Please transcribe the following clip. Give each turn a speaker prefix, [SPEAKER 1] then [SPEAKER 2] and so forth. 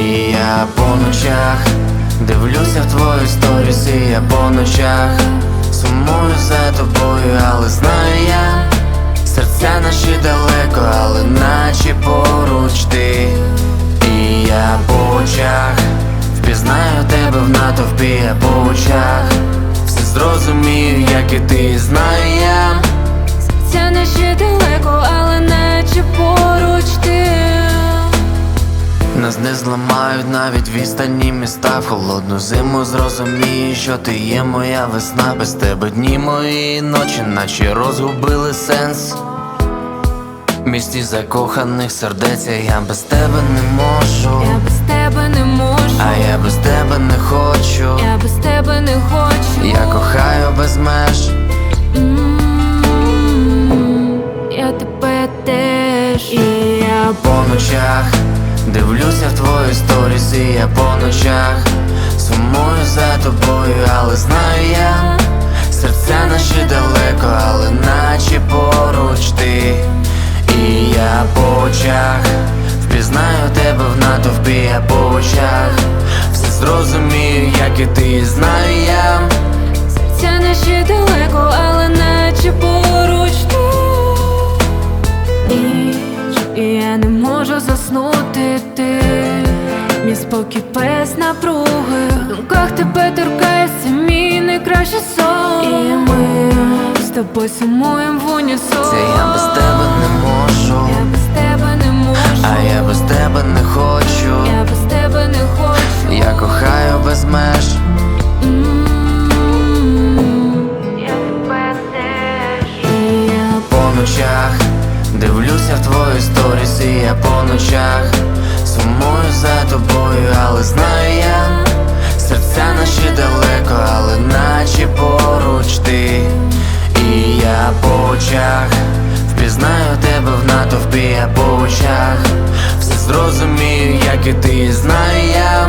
[SPEAKER 1] І я по ночах дивлюся в твої сторіс, і я по ночах сумую за тобою, але знаю я, серця наші далеко, але наче поруч ти. І я по очах впізнаю тебе в натовпі, я по очах все зрозумію, як і ти знаю я.
[SPEAKER 2] Не ще далеко,
[SPEAKER 1] Нас не зламають навіть відстані міста. В холодну зиму зрозумієш, що ти є моя весна. Без тебе дні мої ночі, наче розгубили сенс. Місті закоханих сердець, а я без тебе не можу.
[SPEAKER 2] Я без тебе не можу,
[SPEAKER 1] А я без тебе не хочу.
[SPEAKER 2] Я без тебе не хочу.
[SPEAKER 1] Я кохаю без меж.
[SPEAKER 2] Я тебе теж. І я
[SPEAKER 1] по ночах Дивлюся в твої сторіс, і я по ночах Сумую за тобою, але знаю я Серця наші далеко, але наче поруч ти. І я по очах Впізнаю тебе в натовпі, я по очах Все зрозумію, як і ти. Знаю я
[SPEAKER 2] не ще далеко, але наче поруч ти. І я не можу заснути ти. Мій спокій без напруги. В думках тебе торкається мій найкращий сон. І ми з тобою сумуємо в унісон.
[SPEAKER 1] Це я без тебе твої сторіс, і я по ночах Сумую за тобою, але знаю я Серця наші далеко, але наче поруч ти. І я по очах Впізнаю тебе в натовпі, я по очах. Все зрозумію, як і ти знаю я